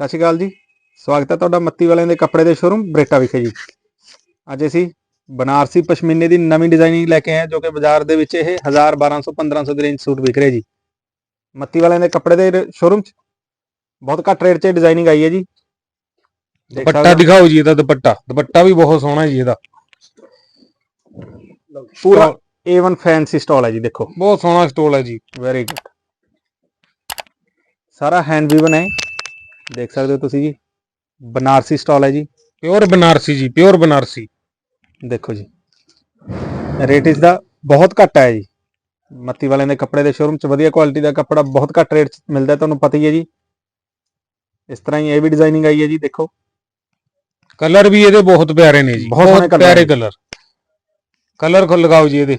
ਸਤਿ ਸ਼੍ਰੀ ਅਕਾਲ ਜੀ। ਸਵਾਗਤ ਹੈ ਤੁਹਾਡਾ ਮੱਤੀ ਵਾਲਿਆਂ ਦੇ ਕੱਪੜੇ ਦੇ ਸ਼ੋਰੂਮ ਬਰੇਟਾ ਵਿਖੇ ਜੀ। ਅੱਜ ਅਸੀਂ ਬਨਾਰਸੀ ਪਸ਼ਮੀਨੇ ਦੀ ਨਵੀਂ ਡਿਜ਼ਾਈਨਿੰਗ ਲੈ ਕੇ ਆਏ ਹਾਂ ਜੋ ਕਿ ਬਾਜ਼ਾਰ ਦੇ ਵਿੱਚ ਇਹ 1000 1200 1500 ਦੇ ਰੇਂਜ ਸੂਟ ਵਿਕ ਰਹੇ ਜੀ। ਮੱਤੀ ਵਾਲਿਆਂ ਦੇ ਕੱਪੜੇ ਦੇ ਸ਼ੋਰੂਮ 'ਚ ਬਹੁਤ ਘੱਟ ਰੇਟ 'ਚ ਡਿਜ਼ਾਈਨਿੰਗ ਆਈ ਹੈ ਜੀ। ਦੁਪੱਟਾ। ਦਿਖਾਓ ਜੀ ਇਹਦਾ ਦੁਪੱਟਾ। ਦੁਪੱਟਾ ਵੀ ਬਹੁਤ ਸੋਹਣਾ ਜੀ ਇਹਦਾ। ਪੂਰਾ A1 ਫੈਂਸੀ ਸਟਾਲ ਹੈ ਜੀ ਦੇਖੋ। ਬਹੁਤ ਸੋਹਣਾ ਸਟੋਲ ਹੈ ਜੀ। ਵੈਰੀ ਗੁੱਡ ਸਾਰਾ ਹੈਂਡ ਵੀਵਨ ਹੈ ਦੇਖ ਸਕਦੇ ਹੋ ਤੁਸੀਂ ਜੀ। ਬਨਾਰਸੀ ਸਟਾਲ ਹੈ ਜੀ। ਪਿਓਰ ਬਨਾਰਸੀ ਜੀ ਪਿਓਰ ਬਨਾਰਸੀ। ਦੇਖੋ ਜੀ। ਰੇਟ ਇਸ ਦਾ ਬਹੁਤ ਘੱਟ ਹੈ ਜੀ। ਮੱਤੀ ਵਾਲਿਆਂ ਦੇ ਕੱਪੜੇ ਦੇ ਸ਼ੋਰੂਮ 'ਚ ਵਧੀਆ ਕੁਆਲਿਟੀ ਦਾ ਕੱਪੜਾ ਬਹੁਤ ਘੱਟ ਰੇਟ 'ਚ ਮਿਲਦਾ ਤੁਹਾਨੂੰ ਪਤਾ ਹੀ ਹੈ ਜੀ। ਇਸ ਤਰ੍ਹਾਂ ਹੀ ਇਹ ਵੀ ਡਿਜ਼ਾਈਨਿੰਗ ਆਈ ਹੈ ਜੀ ਦੇਖੋ। ਕਲਰ ਵੀ ਇਹਦੇ ਬਹੁਤ ਪਿਆਰੇ ਨੇ ਜੀ। ਬਹੁਤ ਸੋਹਣੇ ਪਿਆਰੇ। ਕਲਰ ਕਲਰ ਖੁੱਲ ਲਗਾਓ ਜੀ ਇਹਦੇ।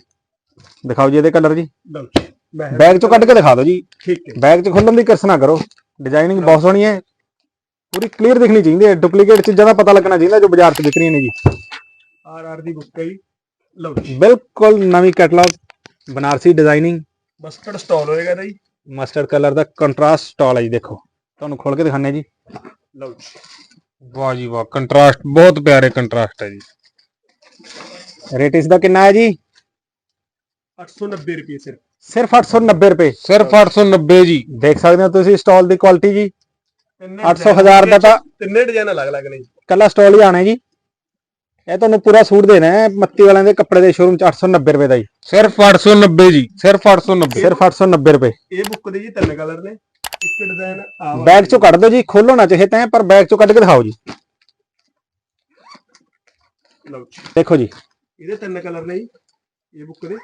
ਦਿਖਾਓ ਜੀ ਇਹਦੇ ਕਲਰ ਜੀ। ਬੈਗ ਬੈਗ 'ਚੋਂ ਕੱਢ ਕੇ ਦਿਖਾ ਦਿਓ ਜੀ। ਠੀਕ ਹੈ। ਬੈਗ 'ਚ ਖੋਲਣ ਦੀ ਕਿਰਸ ਨਾ ਕਰੋ। ਡਿਜ਼ਾਈਨਿੰਗ ਬਹੁਤ ਸੋਹਣੀ ਹੈ। ਪੂਰੀ ਕਲੀਅਰ ਦਿਖਣੀ ਚਾਹੀਦੀ ਹੈ ਡੁਪਲੀਕੇਟ ਚੀਜ਼ਾਂ ਦਾ ਪਤਾ ਲੱਗਣਾ ਚਾਹੀਦਾ ਜੋ ਬਾਜ਼ਾਰ 'ਚ ਵਿਕ ਰਹੀਆਂ ਨੇ ਜੀ। ਆਰ ਆਰ ਦੀ ਬੁੱਕ ਹੈ ਜੀ। ਲਓ ਜੀ। ਬਿਲਕੁਲ ਨਵੀਂ catalogue Banarasi designing mustard stole ਹੋਏਗਾ ਇਹਦਾ ਜੀ। ਮਸਟਰਡ ਕਲਰ ਦਾ ਕੰਟਰਾਸਟ ਸਟਾਲ ਹੈ ਜੀ ਦੇਖੋ। ਤੁਹਾਨੂੰ ਖੋਲ ਕੇ ਦਿਖਾਣੇ ਜੀ। ਲਓ ਜੀ। ਵਾਹ ਜੀ ਵਾਹ ਕੰਟਰਾਸਟ ਬਹੁਤ ਪਿਆਰੇ ਕੰਟਰਾਸਟ ਹੈ ਜੀ। ਰੇਟ ਇਸ ਦਾ ਕਿੰਨਾ ਹੈ ਜੀ? 890 ਰੁਪਏ ਸਿਰਫ। ਸਿਰਫ 890 ਰੁਪਏ। ਸਿਰਫ 890 ਜੀ। ਦੇਖ ਸਕਦੇ ਹੋ ਤੁਸੀਂ ਸਟਾਲ ਦੀ ਕੁਆਲਿਟੀ ਜੀ। ਤਿੰਨੇ 800 design ਹਜ਼ਾਰ ਦਾ ਤਾਂ ਤਿੰਨੇ ਡਿਜ਼ਾਈਨ ਅਲੱਗ ਅਲੱਗ ਨੇ ਜੀ। ਕੱਲਾ ਸਟਾਲ ਹੀ ਆਣਾ ਜੀ। ਇਹ ਤੁਹਾਨੂੰ ਪੂਰਾ ਸੂਟ ਦੇਣਾ ਹੈ ਮੱਤੀ ਵਾਲਿਆਂ ਦੇ ਕੱਪੜੇ ਦੇ ਸ਼ੋਰੂਮ ਚ 890 ਰੁਪਏ ਦਾ ਜੀ। ਸਿਰਫ 890 ਜੀ। ਸਿਰਫ 890 ਸਿਰਫ 890 ਰੁਪਏ। ਇਹ ਬੁੱਕ ਦੇ ਜੀ ਤਿੰਨ ਕਲਰ ਨੇ। ਇੱਕ ਡਿਜ਼ਾਈਨ ਆ ਬੈਗ ਚੋਂ ਕੱਢ ਦਿਓ ਜੀ ਖੋਲੋ ਨਾ ਚਾਹੇ ਤਾਂ ਪਰ ਬੈਗ ਚੋਂ ਕੱਢ ਕੇ ਦਿਖਾਓ ਜੀ। ਲਓ ਜੀ। ਦੇਖੋ ਜੀ। ਇਹਦੇ ਤਿੰਨ ਕਲਰ ਨੇ ਜੀ ਇਹ ਬੁੱਕ ਦੇ।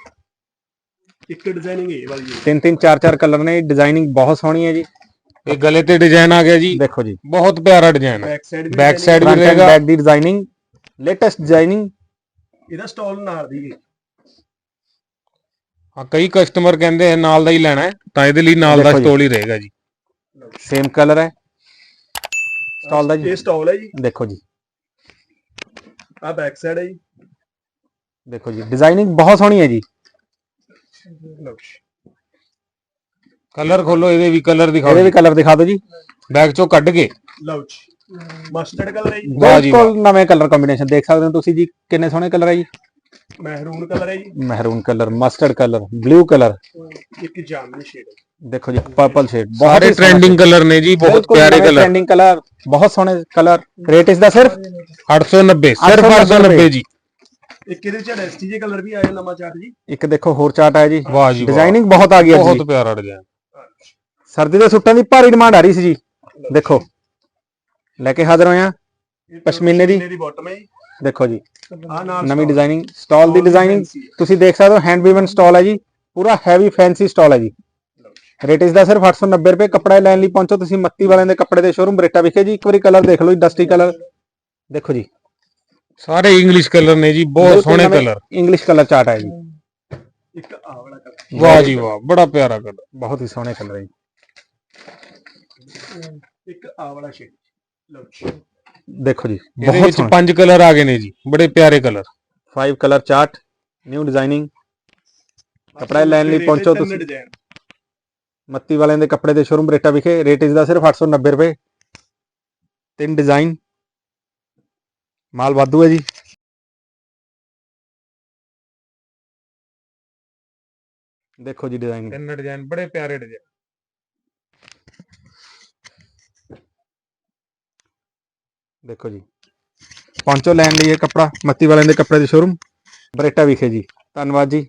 ਇੱਕ ਡਿਜ਼ਾਈਨਿੰਗ ਇਹ ਵਾਲੀ ਜੀ ਤਿੰਨ ਤਿੰਨ ਚਾਰ ਚਾਰ ਕਲਰ ਨੇ। ਡਿਜ਼ਾਈਨਿੰਗ ਬਹੁਤ ਸੋਹਣੀ ਹੈ ਜੀ। ਇਹ ਗਲੇ ਤੇ ਡਿਜ਼ਾਈਨ ਆ ਗਿਆ ਜੀ। ਦੇਖੋ ਜੀ। ਬਹੁਤ ਪਿਆਰਾ ਡਿਜ਼ਾਈਨ ਹੈ ਬੈਕ ਸਾਈਡ ਵੀ ਰਹੇਗਾ। ਬੈਕ ਦੀ ਡਿਜ਼ਾਈਨਿੰਗ ਲੇਟੈਸਟ ਡਿਜ਼ਾਈਨਿੰਗ ਇਹਦਾ ਸਟਾਲ ਨਾਲ ਦੀ ਹੈ ਕਈ ਕਸਟਮਰ ਕਹਿੰਦੇ ਆ ਨਾਲ ਦਾ ਹੀ ਲੈਣਾ ਹੈ ਤਾਂ ਇਹਦੇ ਲਈ ਨਾਲ ਦਾ। ਸਟੋਲ ਹੀ ਰਹੇਗਾ ਜੀ। ਸੇਮ ਕਲਰ ਹੈ। ਸਟਾਲ ਦਾ ਜੀ। ਇਹ ਸਟਾਲ ਹੈ ਜੀ। ਦੇਖੋ ਜੀ। ਆ ਬੈਕ ਸਾਈਡ ਹੈ ਜੀ। ਦੇਖੋ ਜੀ। ਡਿਜ਼ਾਈਨਿੰਗ ਬਹੁਤ ਸੋਹਣੀ ਹੈ ਜੀ। ਲਓ ਜੀ। ਕਲਰ ਖੋਲੋ ਇਹਦੇ ਵੀ ਕਲਰ ਦਿਖਾਓ ਇਹਦੇ ਵੀ ਕਲਰ ਦਿਖਾ ਦਿਓ ਜੀ। ਬੈਗ ਚੋਂ ਕੱਢ ਕੇ। ਲਓ ਜੀ। ਮਸਟਰਡ ਕਲਰ ਹੈ ਜੀ। ਵਾਹ ਜੀ ਬਿਲਕੁਲ ਨਵੇਂ ਕਲਰ ਕੰਬੀਨੇਸ਼ਨ ਦੇਖ ਸਕਦੇ ਹੋ ਤੁਸੀਂ ਜੀ। ਕਿੰਨੇ ਸੋਹਣੇ ਕਲਰ ਹੈ ਜੀ? ਮਹਿਰੂਨ ਕਲਰ ਹੈ ਜੀ। ਮਹਿਰੂਨ colour mustard colour blue colour ਇੱਕ ਜਾਮਨੀ ਸ਼ੇਡ ਹੈ। ਦੇਖੋ ਜੀ ਪਰਪਲ ਸ਼ੇਡ ਸਾਰੇ ਟ੍ਰੈਂਡਿੰਗ ਕਲਰ ਨੇ ਜੀ ਬਹੁਤ ਪਿਆਰੇ ਕਲਰ ਟ੍ਰੈਂਡਿੰਗ ਕਲਰ ਬਹੁਤ ਸੋਹਣੇ ਕਲਰ ਰੇਟ ਇਸ ਦਾ ਸਿਰਫ 890 ਸਿਰਫ 890 ਜੀ। ਇੱਕ ਇਹਦੇ ਵਿੱਚ ਐਸਟੀਜੇ ਕਲਰ ਵੀ ਆਇਆ ਨਵਾਂ ਚਾਰਟ ਜੀ। ਇੱਕ ਦੇਖੋ ਹੋਰ ਚਾਰਟ ਹੈ ਜੀ। ਵਾਹ ਜੀ ਡਿਜ਼ਾਈਨਿੰਗ ਬਹੁਤ ਆ ਗਈ ਹੈ ਜੀ। ਬਹੁਤ ਪਿਆਰਾ ਡਿਜ਼ਾਈਨ ਸਰਦੀ ਦੇ ਸੂਟਾਂ ਦੀ ਭਾਰੀ ਡਿਮਾਂਡ ਆ ਰਹੀ ਸੀ ਜੀ। ਦੇਖੋ। ਲੈ ਕੇ ਹਾਜ਼ਰ ਹੋਏ ਆ। ਪਸ਼ਮੀਨੇ ਦੀ? ਦੀ ਬਾਟਮ ਹੈ ਜੀ। ਦੇਖੋ ਜੀ। ਆ ਨਾਲ ਨਵੀਂ ਡਿਜ਼ਾਈਨਿੰਗ ਸਟਾਲ ਦੀ ਡਿਜ਼ਾਈਨਿੰਗ। ਤੁਸੀਂ ਦੇਖ ਸਕਦੇ ਹੋ ਹੈਂਡ ਵੀਵਨ ਸਟਾਲ ਹੈ ਜੀ। ਪੂਰਾ ਹੈਵੀ ਫੈਂਸੀ ਸਟਾਲ ਹੈ ਜੀ। ਰੇਟ ਇਸ ਦਾ ਸਿਰਫ 890 ਰੁਪਏ। ਕੱਪੜਾ ਲੈਣ ਲਈ ਪਹੁੰਚੋ ਤੁਸੀਂ ਮੱਤੀ ਵਾਲਿਆਂ ਦੇ ਕੱਪੜੇ ਦੇ ਸ਼ੋਰੂਮ ਬਰੇਟਾ ਵਿਖੇ ਜੀ। ਇੱਕ ਵਾਰੀ ਕਲਰ ਦੇਖ ਲਓ ਜੀ ਡਸਟੀ ਕਲਰ ਦੇਖੋ ਜੀ। ਸਾਰੇ ਇੰਗਲਿਸ਼ ਕਲਰ ਨੇ ਜੀ ਬਹੁਤ ਸੋਹਣੇ ਕਲਰ ਇੰਗਲਿਸ਼ ਕਲਰ ਚਾਰਟ ਹੈ ਜੀ। ਇੱਕ ਆ ਵਾਲਾ ਕਲਰ ਵਾਹ ਜੀ ਵਾਹ ਬੜਾ ਪਿਆਰਾ ਕਲਰ ਬਹੁਤ ਹੀ ਸੋਹਣੇ ਕਲਰ ਹੈ ਜੀ। ਇੱਕ ਆ ਵਾਲਾ ਸ਼ੇਡ। ਲਓ ਜੀ। ਦੇਖੋ ਜੀ ਇਹਦੇ ਬਹੁਤ ਵਿੱਚ ਸੋਹਣੇ। ਪੰਜ ਕਲਰ ਆ ਗਏ ਨੇ ਜੀ ਬੜੇ ਪਿਆਰੇ colour. 5 colour chart new designing ਕੱਪੜਾ ਲੈਣ ਲਈ ਪਹੁੰਚੋ ਤਿੰਨ ਤੁਸੀਂ। design। ਮੱਤੀ ਵਾਲਿਆਂ ਦੇ ਕੱਪੜੇ ਦੇ ਸ਼ੋਰੂਮ ਬਰੇਟਾ ਵਿਖੇ ਰੇਟ ਇਸ ਦਾ ਸਿਰਫ 890 ਰੁਪਏ। ਤਿੰਨ ਡਿਜ਼ਾਈਨ ਮਾਲ ਵਾਧੂ ਹੈ ਜੀ। ਦੇਖੋ ਜੀ ਡਿਜ਼ਾਈਨ ਤਿੰਨ ਡਿਜ਼ਾਈਨ ਬੜੇ ਪਿਆਰੇ ਡਿਜ਼ਾਈਨ ਦੇਖੋ ਜੀ। ਪਹੁੰਚੋ ਲੈਣ ਲਈ ਇਹ ਕੱਪੜਾ, ਮੱਤੀ ਵਾਲਿਆਂ ਦੇ ਕੱਪੜੇ ਦੇ ਸ਼ੋਰੂਮ ਬਰੇਟਾ ਵਿਖੇ ਜੀ। ਧੰਨਵਾਦ ਜੀ।